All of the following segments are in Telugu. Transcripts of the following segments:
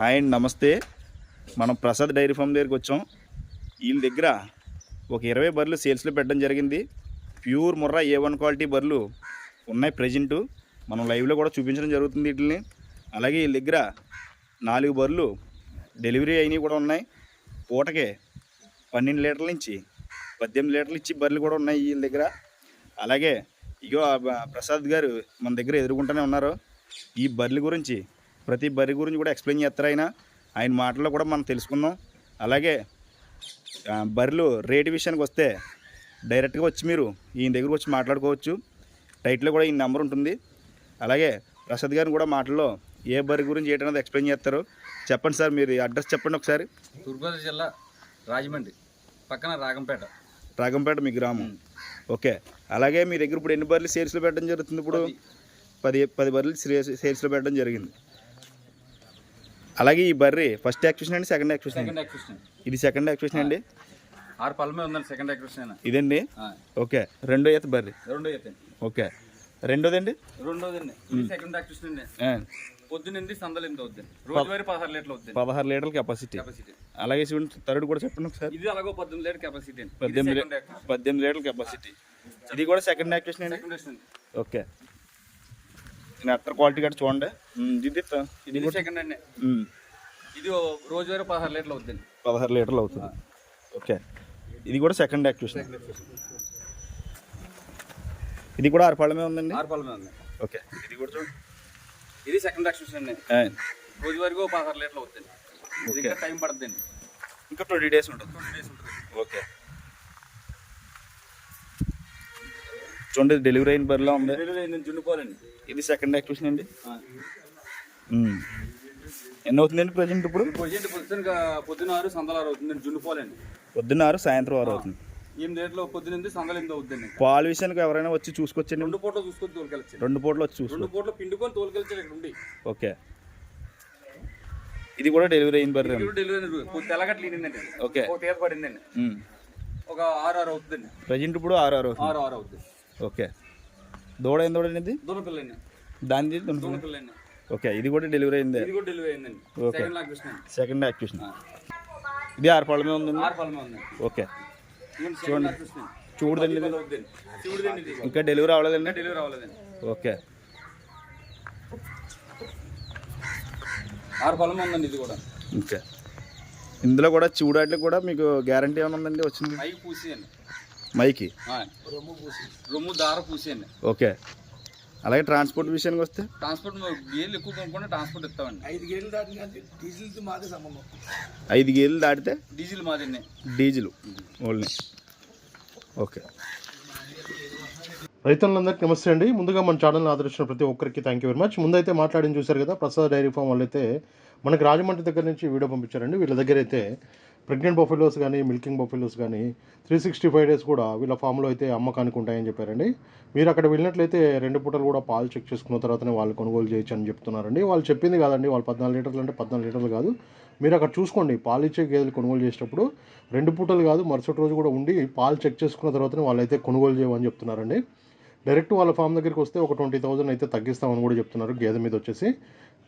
హాయ్ అండి నమస్తే. మనం ప్రసాద్ డైరీ ఫామ్ దగ్గరికి వచ్చాం. వీళ్ళ దగ్గర ఒక ఇరవై బర్రెలు సేల్స్లో పెట్టడం జరిగింది. Pure Murrah A one quality బర్రెలు ఉన్నాయి ప్రజెంటు. మనం లైవ్లో కూడా చూపించడం జరుగుతుంది వీటిని అలాగే వీళ్ళ దగ్గర నాలుగు బర్రెలు డెలివరీ అయినవి కూడా ఉన్నాయి. పూటకే పన్నెండు లీటర్ల నుంచి పద్దెనిమిది లీటర్లు ఇచ్చి బర్రెలు కూడా ఉన్నాయి వీళ్ళ దగ్గర. అలాగే ఇగో ప్రసాద్ గారు మన దగ్గర ఎదుర్కొంటూనే ఉన్నారు. ఈ బర్రెల గురించి ప్రతి బర్రె గురించి కూడా ఎక్స్ప్లెయిన్ చేస్తారు ఆయన? ఆయన మాటల్లో కూడా మనం తెలుసుకుందాం. అలాగే ఆ, బర్రెలు రేటు విషయానికి వస్తే డైరెక్ట్గా వచ్చి మీరు ఈయన దగ్గరకు వచ్చి మాట్లాడుకోవచ్చు. టైట్లో కూడా ఈ నెంబర్ ఉంటుంది. అలాగే ప్రసాద్ గారిని కూడా మాటల్లో ఏ బర్రె గురించి ఏంటనేది ఎక్స్ప్లెయిన్ చేస్తారు. చెప్పండి సార్ మీరు అడ్రస్ చెప్పండి ఒకసారి. తూర్పుగోదావరి జిల్లా రాజమండ్రి పక్కన రాగంపేట. రాగంపేట మీ గ్రామం. ఓకే. అలాగే మీ దగ్గర ఇప్పుడు ఎన్ని బర్రెలు సేల్స్లో పెట్టడం జరుగుతుంది ఇప్పుడు? పది పది బర్రెలు సేల్స్- సేల్స్లో పెట్టడం జరిగింది. అలాగే ఈ బర్రె ఫస్ట్ యాక్విషన్ అండి సెకండ్ యాక్విషన్ అండి. సెకండ్ ఇది సెకండ్ యాక్విషన్ అండి. ఆరు పళ్ళమే ఉందండి సెకండ్ ఎక్విషన్ ఇదండి? ఓకే. రెండో ఈత బర్రె. రెండో ఎత్తండి ఓకే. రెండోదండి? రెండోదండి. సెకండ్ ఎక్విషన్ అండి. ఆ, పొద్దునంది సందలు ఎంత అవుతుంది రోజువారీ పదహారు లీటర్లు అవుతుంది పదహారు లీటర్ల కెపాసిటీ కెపాసిటీ అలాగే చూడండి థర్డ్ కూడా చెప్పండి ఒకసారి. ఇది అలాగో పద్దెనిమిది లీటర్ కెపాసిటీ అండి. పద్దెనిమిది పద్దెనిమిది లీటర్ల కెపాసిటీ ఇది కూడా సెకండ్ యాక్విషన్ అండి. ఓకే. అత్తర్ క్వాలిటీ కూడా చూడండి. ఉమ్, ఇది త- ఇది ఇది కూడా. సెకండ్ అండి. ఉమ్, ఇది ఓ రోజువారీ పదహారు లీటర్లు అవుతుంది పదహారు లీటర్లు అవుతుంది. ఓకే. ఇది కూడా సెకండ్ యాక్విషన్ ఇది కూడా ఆరుపాళ్ళమే ఉందండి? ఆరు ఉంది. ఓకే. ఇది కూడా చూడండి ఇది సెకండ్ ఎక్విషన్ అండి. ఆ, రోజువారీగా ఓ పదహారు లీటర్లు అవుతుంది ఇది ఇంకా టైం పడుతుందండి ఇంకా ట్వంటీ డేస్ ఉంటుంది. ఓకే. చూడండి డెలివరీ అయిన బరిలో ఉంది. జున్నుకోవాలండి ఇది సెకండ్ యాక్విషన్ అండి. ఎన్ని అవుతుందండి ప్రజెంట్ ఇప్పుడు? పొద్దున్న పొద్దున పొద్దున ఆరు సందలు ఆరు సాయంత్రం ఆరు అవుతుంది. ఎనిమిది లీటర్లు పొద్దున సందలు ఎనిమిది అవుతుందండి పాల విషయానికి ఎవరైనా వచ్చి చూసుకొచ్చండి. రెండు పూటలు చూసుకొని తోలుకెళ్ళచ్చు రెండు పూటలు వచ్చి చూసుకో. రెండు పూటలు పిండుకొని తోలుకెళ్ళచ్చు ఇక్కడ ఉండి. ఓకే. ఇది కూడా డెలివరీ అయిన బర్రె డెలివరీ ఓకే. ఒక పడిందండి. ఒక ఆరు ఆరు అవుతుందండి. ప్రజెంట్ ఇప్పుడు ఆరు ఆరు అవుతుంది. ఆరు ఆరు అవుతుంది. ఓకే. దూడ ఏం దూడ ఇది? దూన ఓకే ఇది కూడా డెలివరీ అయింది. ఇది కూడా డెలివరీ అయిందండి. ఓకే. సెకండ్ యాక్టివేషన్ ఇది ఆరు పళ్ళమే ఉందండి? ఆరు ఉందండి ఓకే. కృష్ణ చూడదండి ఇంకా డెలివరీ అవ్వలేదండి? డెలివరీ అవ్వలేదండి. ఓకే. ఆరు పలమే ఉందండి ఇది కూడా. ఓకే. ఇందులో కూడా చూడాట్లు కూడా మీకు గ్యారంటీ ఏమైనా ఉందండి? వచ్చింది? పూసి అండి మైకి రొమ్ము దార పూసి అండి ఓకే. అలాగే ట్రాన్స్పోర్ట్ విషయానికి వస్తే? ట్రాన్స్పోర్ట్ గేర్లు ఎక్కువ కొనుక్కుంటే ట్రాన్స్పోర్ట్ ఇస్తామండి. ఐదు గేర్లు దాటిన డీజిల్తో మాదే సంబంధం. ఐదు గేలు దాటితే? డీజిల్ మాదండి డీజిల్. ఓన్లీ. ఓకే. రైతులందరికీ నమస్తే అండి. ముందుగా మన ఛానల్ని ఆదరించిన ప్రతి ఒక్కరికి థ్యాంక్ యూ వెరీ మచ్ ముందైతే మాట్లాడి చూశారు కదా ప్రసాద్ డైరీ ఫామ్ వాళ్ళైతే మనకి రాజమండ్రి దగ్గర నుంచి వీడియో పంపించారండి. వీళ్ళ దగ్గర అయితే ప్రెగ్నెంట్ బఫెలోస్ కానీ మిల్కింగ్ బఫెలోస్ కానీ త్రీ సిక్స్టీ ఫైవ్ డేస్ కూడా వీళ్ళ ఫామ్లో అయితే అమ్మకానికి ఉంటాయని చెప్పారండి. మీరు అక్కడ వెళ్ళినట్లయితే రెండు పూటలు కూడా పాలు చెక్ చేసుకున్న తర్వాతనే వాళ్ళు కొనుగోలు చేయొచ్చు అని చెప్తున్నారండి. వాళ్ళు చెప్పింది కాదండి. వాళ్ళు పద్నాలుగు లీటర్లు అంటే పద్నాలుగు లీటర్లు కాదు. మీరు అక్కడ చూసుకోండి. పాలు ఇచ్చే గేదెలు కొనుగోలు చేసేటప్పుడు రెండు పూటలు కాదు మరుసటి రోజు కూడా ఉండి పాలు చెక్ చేసుకున్న తర్వాతనే వాళ్ళైతే కొనుగోలు చేయమని చెప్తున్నారండి. డైరెక్ట్ వాళ్ళ ఫామ్ దగ్గరికి వస్తే ఒక ట్వంటీ థౌసండ్ అయితే తగ్గిస్తామని కూడా చెప్తున్నారు గేదె మీద వచ్చేసి.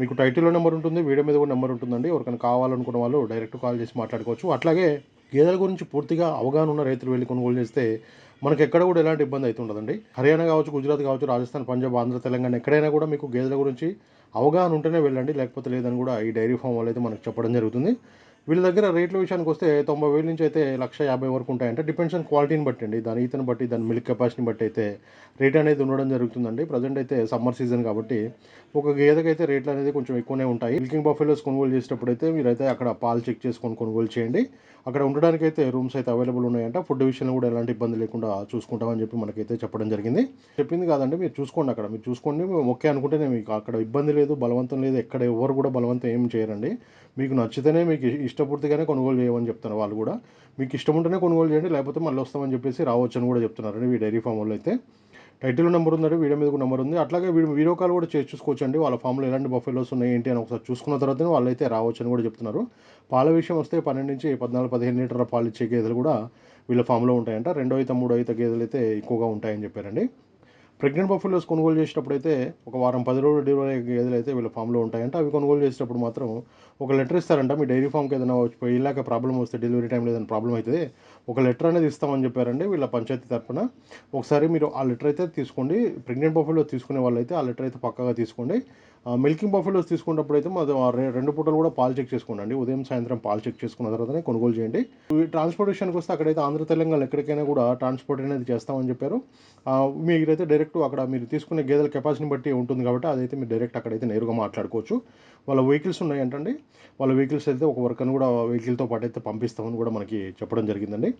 మీకు టైటిల్లో నెంబర్ ఉంటుంది వీడియో మీద కూడా నెంబర్ ఉంటుందండి. ఎవరికైనా కావాలనుకున్న వాళ్ళు డైరెక్ట్ కాల్ చేసి మాట్లాడుకోవచ్చు. అట్లాగే గేదెల గురించి పూర్తిగా అవగాహన ఉన్న రైతులు వెళ్ళి కొనుగోలు చేస్తే మనకు ఎక్కడ కూడా ఎలాంటి ఇబ్బంది అయితే ఉండదండి. హర్యానా కావచ్చు గుజరాత్ కావచ్చు రాజస్థాన్ పంజాబ్ ఆంధ్ర తెలంగాణ ఎక్కడైనా కూడా మీకు గేదెల గురించి అవగాహన ఉంటేనే వెళ్ళండి. లేకపోతే లేదని కూడా ఈ డైరీ ఫామ్ వాళ్ళు అయితే మనకు చెప్పడం జరుగుతుంది. వీళ్ళ దగ్గర రేట్ల విషయానికి వస్తే తొంభై వేల నుంచి అయితే లక్ష యాభై వరకు ఉంటాయంటే. డిపెండ్స్ ఆన్ క్వాలిటీని బట్టి అండి. దాని ఈతను బట్టి దాని మిల్క్ కెపాసిటీని బట్టి అయితే రేట్ అనేది ఉండడం జరుగుతుందండి. ప్రజెంట్ అయితే సమ్మర్ సీజన్ కాబట్టి ఒక గేదెకైతే రేట్లు అనేది కొంచెం ఎక్కువనే ఉంటాయి. మిల్కింగ్ బఫెలోస్ కొనుగోలు చేసేటప్పుడు అయితే మీరైతే అక్కడ పాలు చెక్ చేసుకొని కొనుగోలు చేయండి. అక్కడ ఉండడానికి అయితే రూమ్స్ అయితే అవైలబుల్ ఉన్నాయంట. ఫుడ్ విషయంలో కూడా ఎలాంటి ఇబ్బంది లేకుండా చూసుకుంటామని చెప్పి మనకైతే చెప్పడం జరిగింది. చెప్పింది కాదండి మీరు చూసుకోండి అక్కడ. మీరు చూసుకోండి ఓకే అనుకుంటేనే మీకు అక్కడ ఇబ్బంది లేదు బలవంతం లేదు ఎక్కడ ఎవరు కూడా బలవంతం ఏం చేయరండి. మీకు నచ్చితేనే మీకు ఇష్టపూర్తిగానే కొనుగోలు చేయమని చెప్తున్నారు వాళ్ళు కూడా. మీకు ఇష్టం ఉంటేనే కొనుగోలు చేయండి లేకపోతే మళ్ళీ వస్తామని చెప్పేసి రావచ్చు అని కూడా చెప్తున్నారండి ఈ డైరీ ఫామ్ వాళ్ళు అయితే. టైటిల్ నెంబర్ ఉందండి వీడియో మీద కూడా నెంబర్ ఉంది. అట్లాగే వీడియో వీడియో కాల్ కూడా చేసి చూసుకోవచ్చండి. వాళ్ళ ఫామ్లో ఎలాంటి బఫెలోస్ ఉన్నాయి ఏంటి అని ఒకసారి చూసుకున్న తర్వాతనే వాళ్ళైతే రావచ్చు అని కూడా చెప్తున్నారు. పాల విషయం వస్తే పన్నెండు నుంచి పద్నాలుగు పదిహేను లీటర్ల పాలు ఇచ్చే గేదెలు కూడా వీళ్ళ ఫామ్లో ఉంటాయంట. రెండో అయితే మూడో అయితే గేదెలు అయితే ఎక్కువగా ఉంటాయని చెప్పారండి. ప్రెగ్నెంట్ బఫెలోస్ కొనుగోలు చేసేటప్పుడు అయితే ఒక వారం పది రోజులు డెలివరీ గేదెలు అయితే వీళ్ళ ఫామ్లో ఉంటాయంట. అవి కొనుగోలు చేసేటప్పుడు మాత్రం ఒక లెటర్ ఇస్తారంట. మీ డైరీ ఫామ్కి ఏదైనా వచ్చి వెళ్ళాక ప్రాబ్లం వస్తే డెలివరీ టైంలో ఏదైనా ప్రాబ్లం అయితే ఒక లెటర్ అనేది ఇస్తామని చెప్పారండి వీళ్ళ పంచాయతీ తరఫున ఒకసారి మీరు ఆ లెటర్ అయితే తీసుకోండి. ప్రెగ్నెంట్ బఫెలో తీసుకునే వాళ్ళైతే ఆ లెటర్ అయితే పక్కాగా తీసుకోండి. మిల్కింగ్ బఫెలోస్ తీసుకున్నప్పుడు అయితే మాది రెండు పూటలు కూడా పాలు చెక్ చేసుకోండి ఉదయం సాయంత్రం పాలు చెక్ చేసుకున్న తర్వాతనే కొనుగోలు చేయండి. ట్రాన్స్పోర్టేషన్కి వస్తే అక్కడైతే ఆంధ్ర తెలంగాణ ఎక్కడికైనా కూడా ట్రాన్స్పోర్ట్ అనేది చేస్తామని చెప్పారు. మీరైతే డైరెక్ట్ అక్కడ మీరు తీసుకునే గేదెల కెపాసిటీని బట్టి ఉంటుంది కాబట్టి అదైతే మీరు డైరెక్ట్ అక్కడైతే నేరుగా మాట్లాడుకోవచ్చు. వాళ్ళ వెహికల్స్ ఉన్నాయంటండి వాళ్ళ వెహికల్స్ అయితే ఒక వర్కర్ని కూడా వెహికల్తో పాటు అయితే పంపిస్తామని కూడా మనకి చెప్పడం జరిగిందండి.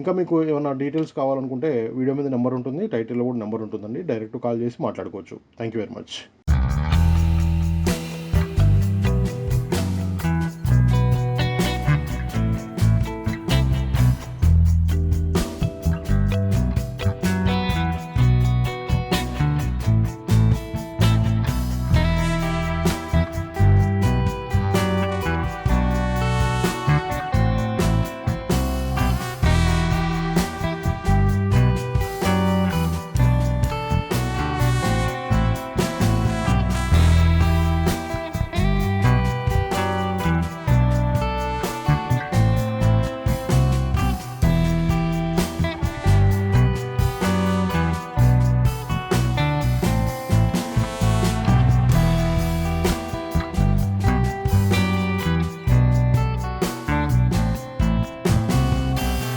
ఇంకా మీకు ఏమైనా డీటెయిల్స్ కావాలనుకుంటే వీడియో మీద నెంబర్ ఉంటుంది టైటిల్లో కూడా నెంబర్ ఉంటుందండి. డైరెక్ట్ కాల్ చేసి మాట్లాడుకోవచ్చు. Thank you very much